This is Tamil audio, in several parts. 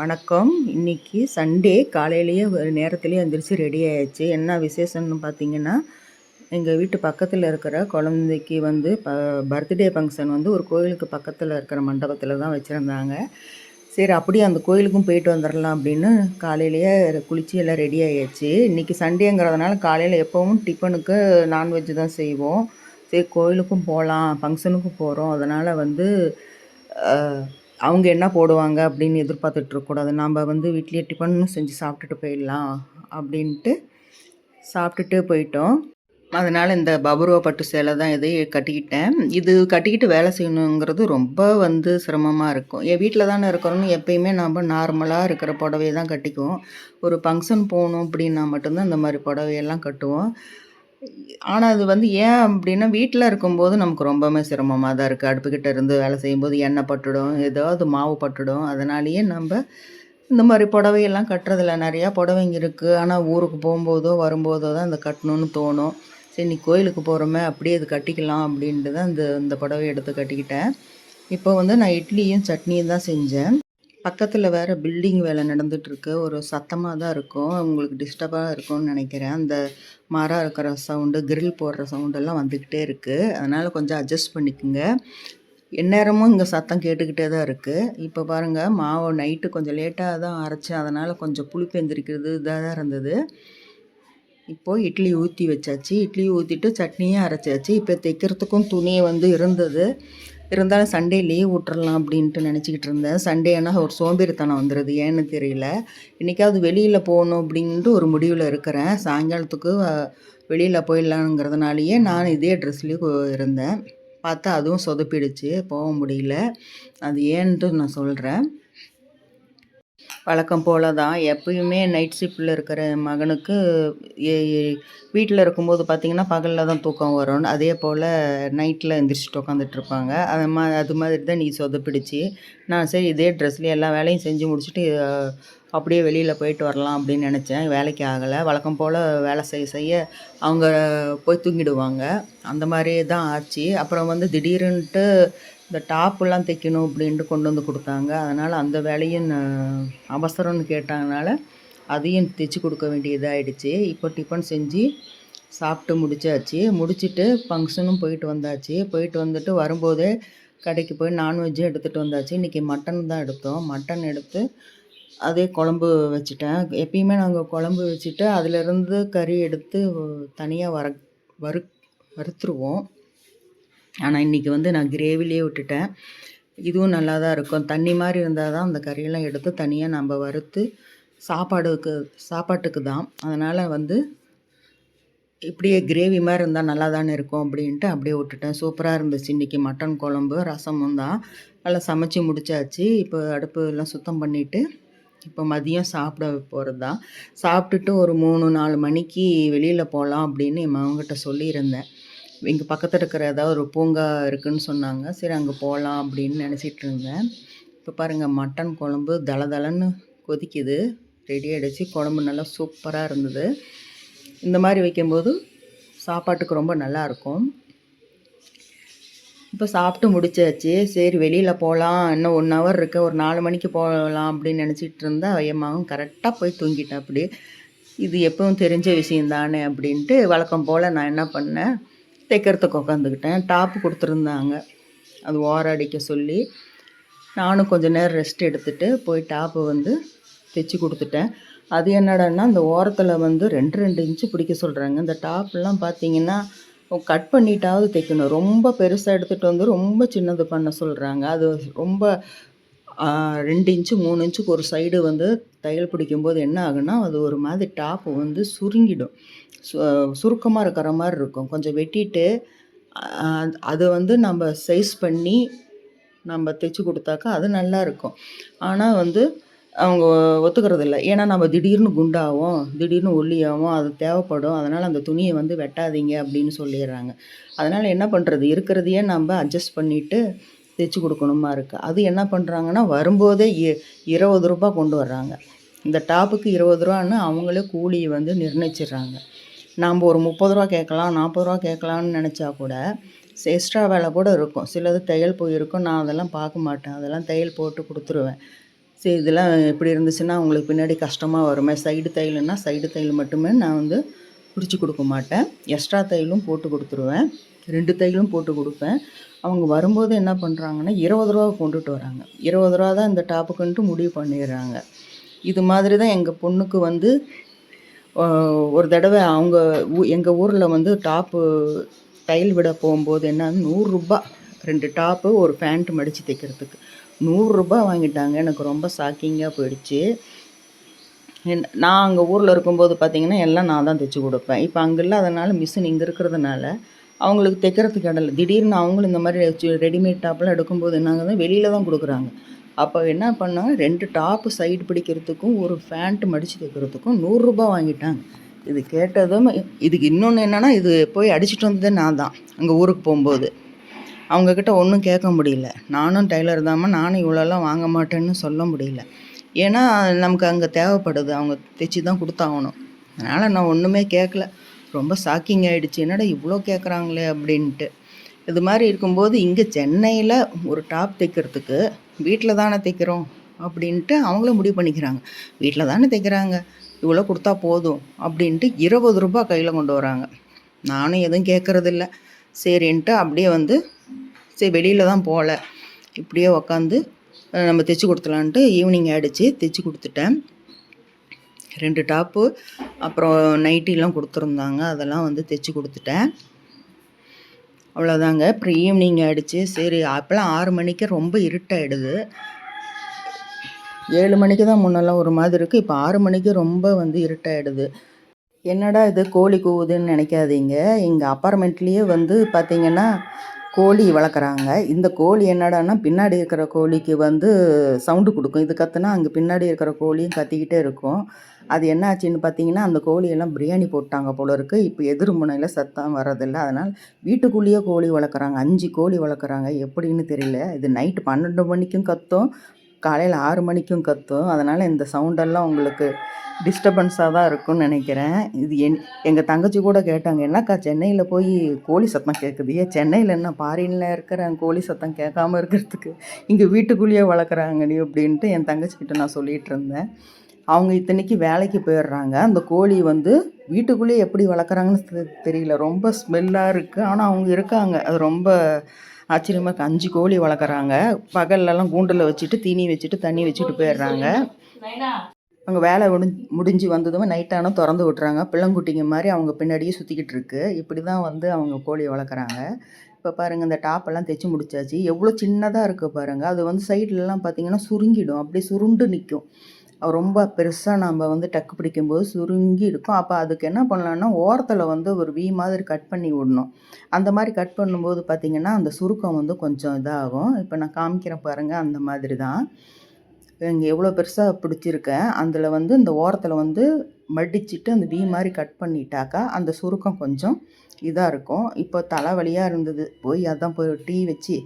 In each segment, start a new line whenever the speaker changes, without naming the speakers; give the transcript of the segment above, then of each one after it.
வணக்கம். இன்னைக்கு சண்டே காலையிலேயே ஒரு நேரத்துலேயே எந்திரிச்சு ரெடி ஆயிடுச்சு. என்ன விசேஷம்னு பார்த்தீங்கன்னா எங்கள் வீட்டு பக்கத்தில் இருக்கிற குழந்தைக்கு வந்து ப பர்த்டே ஃபங்க்ஷன் வந்து ஒரு கோயிலுக்கு பக்கத்தில் இருக்கிற மண்டபத்தில் தான் வச்சுருந்தாங்க. சரி அப்படியே அந்த கோயிலுக்கும் போயிட்டு வந்துடலாம் அப்படின்னு காலையிலேயே குளித்து எல்லாம் ரெடி ஆகிடுச்சு இன்றைக்கி சண்டேங்கிறதுனால காலையில் எப்போவும் டிஃபனுக்கு நான்வெஜ் தான் செய்வோம். சரி கோயிலுக்கும் போகலாம் ஃபங்க்ஷனுக்கும் போகிறோம் அதனால் வந்து அவங்க என்ன போடுவாங்க அப்படின்னு எதிர்பார்த்துட்டு இருக்கக்கூடாது. நாம் வந்து வீட்லேயே டிஃபன் செஞ்சு சாப்பிட்டுட்டு போயிடலாம் அப்படின்ட்டு சாப்பிட்டுட்டு போயிட்டோம். அதனால் இந்த பபுருவா பட்டு சேலை தான் இது கட்டிக்கிட்டேன். இது கட்டிக்கிட்டு வேலை செய்யணுங்கிறது ரொம்ப வந்து சிரமமாக இருக்கும். என் வீட்டில் தானே இருக்கிறோன்னு எப்பயுமே நம்ம நார்மலாக இருக்கிற புடவையை தான் கட்டிக்குவோம். ஒரு ஃபங்க்ஷன் போகணும் அப்படின்னா மட்டும்தான் இந்த மாதிரி புடவையெல்லாம் கட்டுவோம். ஆனால் அது வந்து ஏன் அப்படின்னா வீட்டில் இருக்கும்போது நமக்கு ரொம்பவுமே சிரமமாக தான் இருக்குது அடுப்புக்கிட்ட இருந்து வேலை செய்யும்போது எண்ணெய் பட்டுடும் ஏதாவது மாவு பட்டுடும். அதனாலேயே நம்ம இந்த மாதிரி புடவையெல்லாம் கட்டுறதில்ல. நிறையா புடவைங்க இருக்குது ஆனால் ஊருக்கு போகும்போதோ வரும்போதோ தான் இந்த கட்டணும்னு தோணும். சரி நீ கோயிலுக்கு போகிறோமே அப்படியே இது கட்டிக்கலாம் அப்படின்ட்டு தான் இந்த இந்த புடவை எடுத்து கட்டிக்கிட்டேன். இப்போ வந்து நான் இட்லியும் சட்னியும் தான் செஞ்சேன். பக்கத்தில் வேறு பில்டிங் வேலை நடந்துகிட்ருக்கு ஒரு சத்தமாக தான் இருக்கும். உங்களுக்கு டிஸ்டர்பாக இருக்கும்னு நினைக்கிறேன். அந்த மரம் இருக்கிற சவுண்டு கிரில் போடுற சவுண்டெல்லாம் வந்துக்கிட்டே இருக்குது அதனால் கொஞ்சம் அட்ஜஸ்ட் பண்ணிக்கோங்க. எந்நேரமும் இங்கே சத்தம் கேட்டுக்கிட்டே தான் இருக்குது இப்போ பாருங்கள் மாவு நைட்டு கொஞ்சம் லேட்டாக தான் அரைச்சேன். அதனால் கொஞ்சம் புளிப்பு எந்திரிக்கிறது இதாக தான் இருந்தது. இப்போது இட்லி ஊற்றி வச்சாச்சு. இட்லி ஊற்றிட்டு சட்னியும் அரைச்சாச்சு. இப்போ தைக்கிறதுக்கும் துணி வந்து இருந்தது. இருந்தாலும் சண்டே லீவ் விட்டுறலாம் அப்படின்ட்டு நினச்சிக்கிட்டு இருந்தேன். சண்டே ஆனால் ஒரு சோம்பேறித்தனம் வந்துடுது ஏன்னு தெரியல. இன்றைக்காவது வெளியில் போகணும் அப்படின்ட்டு ஒரு முடிவில் இருக்கிறேன். சாயங்காலத்துக்கு வெளியில் போயிடலாங்கிறதுனாலேயே நான் இதே ட்ரெஸ்லேயே இருந்தேன். பார்த்தா அதுவும் சொதப்பிடுச்சு போக முடியல. அது ஏன்ட்டு நான் சொல்கிறேன் வழக்கம் போல தான் எப்பயுமே நைட் ஷிஃப்ட்டில் இருக்கிற மகனுக்கு வீட்டில் இருக்கும்போது பார்த்திங்கன்னா பகலில் தான் தூக்கம் வரும். அதே போல் நைட்டில் எந்திரிச்சிட்டு உட்காந்துட்ருப்பாங்க அது மா அது மாதிரி தான் நீ சொதப்பிடிச்சு. நான் சரி இதே ட்ரெஸ்லேயே எல்லா வேலையும் செஞ்சு முடிச்சுட்டு அப்படியே வெளியில் போயிட்டு வரலாம் அப்படின்னு நினச்சேன். வேலைக்கு ஆகலை. வழக்கம் போல் வேலை செய்ய செய்ய அவங்க போய் தூங்கிடுவாங்க. அந்த மாதிரியே தான் ஆச்சு. அப்புறம் வந்து திடீர்னுட்டு இந்த டாப்புலாம் தைக்கணும் அப்படின்ட்டு கொண்டு வந்து கொடுத்தாங்க. அதனால் அந்த வேலையும் அவசரம்னு கேட்டாங்கனால அதையும் தைச்சி கொடுக்க வேண்டியதாகிடுச்சு இப்போ டிஃபன் செஞ்சு சாப்பிட்டு முடிச்சாச்சு. முடிச்சுட்டு ஃபங்க்ஷனும் போயிட்டு வந்தாச்சு. போயிட்டு வந்துட்டு வரும்போதே கடைக்கு போய் நான்வெஜ்ஜும் எடுத்துகிட்டு வந்தாச்சு. இன்றைக்கி மட்டன் தான் எடுத்தோம். மட்டன் எடுத்து அதே குழம்பு வச்சுட்டேன். எப்பயுமே நாங்கள் குழம்பு வச்சுட்டு அதிலிருந்து கறி எடுத்து தனியாக வர வறு வறுத்துருவோம். ஆனால் இன்றைக்கி வந்து நான் கிரேவிலே விட்டுட்டேன். இதுவும் நல்லா தான் இருக்கும். தண்ணி மாதிரி இருந்தால் தான் அந்த கறியெல்லாம் எடுத்து தனியாக நம்ம வறுத்து சாப்பாடுக்கு சாப்பாட்டுக்கு தான். அதனால் வந்து இப்படியே கிரேவி மாதிரி இருந்தால் நல்லா தானே இருக்கும் அப்படின்ட்டு அப்படியே விட்டுட்டேன். சூப்பராக இருந்துச்சு இன்றைக்கி மட்டன் குழம்பு ரசமும் தான். நல்லா சமைச்சு முடிச்சாச்சு. இப்போ அடுப்பு எல்லாம் சுத்தம் பண்ணிவிட்டு இப்போ மதியம் சாப்பிட போகிறது தான். சாப்பிட்டுட்டு ஒரு மூணு நாலு மணிக்கு வெளியில் போகலாம் அப்படின்னு என் மகன்கிட்ட சொல்லியிருந்தேன். இங்கே பக்கத்தில் இருக்கிற ஏதாவது ஒரு பூங்கா இருக்குதுன்னு சொன்னாங்க. சரி அங்கே போகலாம் அப்படின்னு நினச்சிட்டு இருந்தேன். இப்போ பாருங்கள் மட்டன் குழம்பு தளதளன்னு கொதிக்குது. ரெடி ஆகிடுச்சு குழம்பு நல்லா சூப்பராக இருந்தது. இந்த மாதிரி வைக்கும்போது சாப்பாட்டுக்கு ரொம்ப நல்லா இருக்கும். இப்போ சாப்பிட்டு முடிச்சாச்சு. சரி வெளியில் போகலாம் இன்னும் ஒன் ஹவர் இருக்க. ஒரு நாலு மணிக்கு போகலாம் அப்படின்னு நினச்சிட்டு இருந்தா என் கரெக்டாக போய் தூங்கிட்டா அப்படி இது எப்பவும் தெரிஞ்ச விஷயம் தானே அப்படின்ட்டு வழக்கம் போல் நான் என்ன பண்ணேன்? தைக்கிறதுக்கு உட்காந்துக்கிட்டேன் டாப்பு கொடுத்துருந்தாங்க. அது ஓர அடிக்க சொல்லி நானும் கொஞ்ச நேரம் ரெஸ்ட் எடுத்துகிட்டு போய் டாப்பு வந்து தைச்சி கொடுத்துட்டேன். அது என்னடான்னா அந்த ஓரத்தில் வந்து ரெண்டு ரெண்டு இன்ச்சு பிடிக்க சொல்கிறாங்க இந்த டாப்லாம் பார்த்தீங்கன்னா கட் பண்ணிட்டாவது தைக்கணும். ரொம்ப பெருசாக எடுத்துகிட்டு வந்து ரொம்ப சின்னது பண்ண சொல்கிறாங்க அது ரொம்ப ரெண்டு இன்ச்சு மூணு இன்ச்சுக்கு ஒரு சைடு வந்து தையல் பிடிக்கும்போது என்ன ஆகுன்னா அது ஒரு மாதிரி டாப்பு வந்து சுருங்கிடும். சுருக்கமாக இருக்கிற மாதிரி இருக்கும். கொஞ்சம் வெட்டிட்டு அது அதை வந்து நம்ம சைஸ் பண்ணி நம்ம தைச்சி கொடுத்தாக்கா அது நல்லா இருக்கும். ஆனால் வந்து அவங்க ஒத்துக்கிறது இல்லை. ஏன்னா நம்ம திடீர்னு குண்டாகும் திடீர்னு ஒல்லியாகும் அது தேவைப்படும். அதனால் அந்த துணியை வந்து வெட்டாதீங்க அப்படின்னு சொல்லிடுறாங்க. அதனால் என்ன பண்ணுறது இருக்கிறதையே நம்ம அட்ஜஸ்ட் பண்ணிவிட்டு தைச்சி கொடுக்கணுமா இருக்குது அது என்ன பண்ணுறாங்கன்னா வரும்போதே இ இருபது ரூபா கொண்டு வர்றாங்க. இந்த டாப்புக்கு இருபது ரூபான்னு அவங்களே கூலியை வந்து நிர்ணயிச்சிடுறாங்க. நாம் ஒரு முப்பது ரூபா கேட்கலாம் நாற்பது ரூபா கேட்கலான்னு நினச்சா கூட எக்ஸ்ட்ரா வேலை கூட இருக்கும். சிலது தையல் போயிருக்கும் நான் அதெல்லாம் பார்க்க மாட்டேன். அதெல்லாம் தையல் போட்டு கொடுத்துருவேன். சரி இதெல்லாம் எப்படி இருந்துச்சுன்னா அவங்களுக்கு பின்னாடி கஷ்டமாக வருமே. சைடு தையல்னா சைடு தையல் மட்டுமே நான் வந்து பிடிச்சி கொடுக்க மாட்டேன். எக்ஸ்ட்ரா தையலும் போட்டு கொடுத்துருவேன். ரெண்டு தையலும் போட்டு கொடுப்பேன். அவங்க வரும்போது என்ன பண்ணுறாங்கன்னா இருபது ரூபா கொண்டுட்டு வராங்க. இருபது ரூபா தான் இந்த டாப்புக்குன்ட்டு முடிவு பண்ணிடுறாங்க. இது மாதிரி தான் எங்கள் பொண்ணுக்கு வந்து ஒரு தடவை அவங்க ஊ எங்கள் ஊரில் வந்து டாப்பு தையல் விட போகும்போது என்ன நூறுரூபா ரெண்டு டாப்பு ஒரு பேண்ட் மடித்து தைக்கிறதுக்கு. நூறுரூபா வாங்கிட்டாங்க. எனக்கு ரொம்ப ஷாக்கிங்காக போயிடுச்சு. என் நான் அங்கே ஊரில் இருக்கும்போது பார்த்தீங்கன்னா எல்லாம் நான் தான் தைச்சி கொடுப்பேன். இப்போ அங்கே இல்லாதனால மிஷின் இங்கே இருக்கிறதுனால அவங்களுக்கு தைக்கிறதுக்கு இடம் இல்லை. திடீர்னு அவங்களும் இந்த மாதிரி ரெடிமேட் டாப்லாம் எடுக்கும்போது என்னாகுது வெளியில் தான் கொடுக்குறாங்க. அப்போ என்ன பண்ணாங்க ரெண்டு டாப்பு சைடு பிடிக்கிறதுக்கும் ஒரு ஃபேண்ட் மடித்து தைக்கிறதுக்கும் நூறுரூபா வாங்கிட்டாங்க. இது கேட்டதும் இதுக்கு இன்னொன்று என்னென்னா இது போய் அடிச்சிட்டு வந்ததே நான் தான் அங்கே ஊருக்கு போகும்போது. அவங்கக்கிட்ட ஒன்றும் கேட்க முடியல. நானும் டெய்லர் தாம்மா நானும் இவ்வளோலாம் வாங்க மாட்டேன்னு சொல்ல முடியல. ஏன்னா நமக்கு அங்கே தேவைப்படுது. அவங்க தைச்சி தான் கொடுத்தாகணும். அதனால் நான் ஒன்றுமே கேட்கல. ரொம்ப ஷாக்கிங் ஆகிடுச்சு என்னடா இவ்வளோ கேட்குறாங்களே அப்படின்ட்டு. இது மாதிரி இருக்கும்போது இங்கே சென்னையில் ஒரு டாப் தைக்கிறதுக்கு வீட்டில் தானே தைக்கிறோம் அப்படின்ட்டு அவங்களும் முடிவு பண்ணிக்கிறாங்க. வீட்டில் தானே தைக்கிறாங்க. இவ்வளோ கொடுத்தா போதும் அப்படின்ட்டு இருபது ரூபா கையில் கொண்டு வராங்க. நானும் எதுவும் கேட்குறதில்ல சரின்ட்டு அப்படியே வந்து சரி வெளியில் தான் போகல இப்படியே உக்காந்து நம்ம தைச்சி கொடுத்துலான்ட்டு ஈவினிங் ஆகிடுச்சு தைச்சி கொடுத்துட்டேன். ரெண்டு டாப்பு அப்புறம் நைட்டிலாம் கொடுத்துருந்தாங்க. அதெல்லாம் வந்து தைச்சி கொடுத்துட்டேன். அவ்வளோதாங்க அப்புறம் ஈவினிங் ஆகிடுச்சு சரி அப்போல்லாம் ஆறு மணிக்கு ரொம்ப இருட்டாயிடுது. ஏழு மணிக்கு தான் முன்னெல்லாம் ஒரு மாதிரி இருக்குது இப்போ ஆறு மணிக்கு ரொம்ப வந்து இருட்டாயிடுது. என்னடா இது கோழி கூவுதுன்னு நினைக்காதீங்க. எங்கள் அப்பார்ட்மெண்ட்லேயே வந்து பார்த்தீங்கன்னா கோழி வளர்க்குறாங்க. இந்த கோழி என்னடான்னா பின்னாடி இருக்கிற கோழிக்கு வந்து சவுண்டு கொடுக்கும். இது கத்துனா அங்கே பின்னாடி இருக்கிற கோழியும் கத்திக்கிட்டே இருக்கும். அது என்ன ஆச்சுன்னு பார்த்தீங்கன்னா அந்த கோழியெல்லாம் பிரியாணி போட்டாங்க போல இருக்குது இப்போ எதிர் முனையில் சத்தம் வரதில்லை அதனால் வீட்டுக்குள்ளேயே கோழி வளர்க்குறாங்க. அஞ்சு கோழி வளர்க்குறாங்க. எப்படின்னு தெரியல. இது நைட்டு பன்னெண்டு மணிக்கும் கத்தும். காலையில் ஆறு மணிக்கும் கத்தும். அதனால் இந்த சவுண்டெல்லாம் உங்களுக்கு டிஸ்டர்பன்ஸாக தான் இருக்கும்னு நினைக்கிறேன். இது என் எங்கள் தங்கச்சி கூட கேட்டாங்க என்னக்கா சென்னையில் போய் கோழி சத்தம் கேட்குது ஏன் சென்னையில் என்ன பாரினில் இருக்கிற கோழி சத்தம் கேட்காம இருக்கிறதுக்கு இங்கே வீட்டுக்குள்ளேயே வளர்க்குறாங்கடி அப்படின்ட்டு என் தங்கச்சிக்கிட்ட நான் சொல்லிகிட்டு இருந்தேன். அவங்க இத்தனைக்கு வேலைக்கு போயிடுறாங்க. அந்த கோழி வந்து வீட்டுக்குள்ளேயே எப்படி வளர்க்குறாங்கன்னு தெ- தெரியல. ரொம்ப ஸ்மெல்லாக இருக்குது ஆனால் அவங்க இருக்காங்க. அது ரொம்ப ஆச்சரியமாக அஞ்சு கோழி வளர்க்குறாங்க. பகல்லலாம் கூண்டில் வச்சுட்டு தீனி வச்சுட்டு தண்ணி வச்சுட்டு போயிடுறாங்க. அவங்க வேலை முடிஞ்சு முடிஞ்சு வந்ததுமே நைட்டானும் திறந்து விட்றாங்க பிள்ளங்குட்டிங்க மாதிரி அவங்க பின்னாடியே சுற்றிக்கிட்டு இருக்கு. இப்படி தான் வந்து அவங்க கோழியை வளர்க்குறாங்க. இப்போ பாருங்கள் இந்த டாப்பெல்லாம் தைச்சி முடிச்சாச்சு. எவ்வளோ சின்னதாக இருக்குது பாருங்கள் அது வந்து சைட்லலாம் பார்த்தீங்கன்னா சுருங்கிடும். அப்படியே சுருண்டு நிற்கும் ரொம்ப பெருசாக நம்ம வந்து டக்கு பிடிக்கும்போது சுருங்கி இருக்கும். அப்போ அதுக்கு என்ன பண்ணலான்னா ஓரத்தில் வந்து ஒரு வி மாதிரி கட் பண்ணி விடணும். அந்த மாதிரி கட் பண்ணும்போது பார்த்திங்கன்னா அந்த சுருக்கம் வந்து கொஞ்சம் இதாகும். இப்போ நான் காமிக்கிறேன் பாருங்கள் அந்த மாதிரி தான். இங்கே எவ்வளோ பெருசாக பிடிச்சிருக்கேன். அதில் வந்து இந்த ஓரத்தில் வந்து மடிச்சிட்டு அந்த வி மாதிரி கட் பண்ணிட்டாக்கா அந்த சுருக்கம் கொஞ்சம் இதாக இருக்கும். இப்போ தலைவலியாக இருந்தது. போய் அதான் போய் டீ வச்சு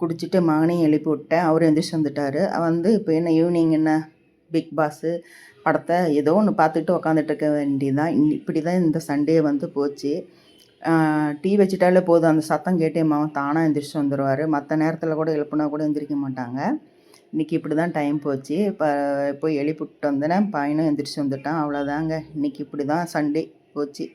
குடிச்சிட்டு மகனையும் எழுப்பி விட்டேன். அவர் எந்திரிச்சு வந்துட்டார். வந்து இப்போ என்ன ஈவினிங் என்ன? பிக் பாஸு படத்தை ஏதோ ஒன்று பார்த்துட்டு உக்காந்துட்டு இருக்க வேண்டியதான் இப்படி தான் இந்த சண்டே வந்து போச்சு. டீ வச்சுட்டாலே போதும். அந்த சத்தம் கேட்டே மாவன் தானாக எந்திரிச்சு வந்துடுவார் மற்ற நேரத்தில் கூட எழுப்புனா கூட எந்திரிக்க மாட்டாங்க. இன்றைக்கி இப்படி தான் டைம் போச்சு. இப்போ போய் எழுப்பிவிட்டு வந்தேன்னா பையனும் எந்திரிச்சு வந்துட்டான். அவ்வளோதாங்க இன்றைக்கி இப்படி தான் சண்டே போச்சு.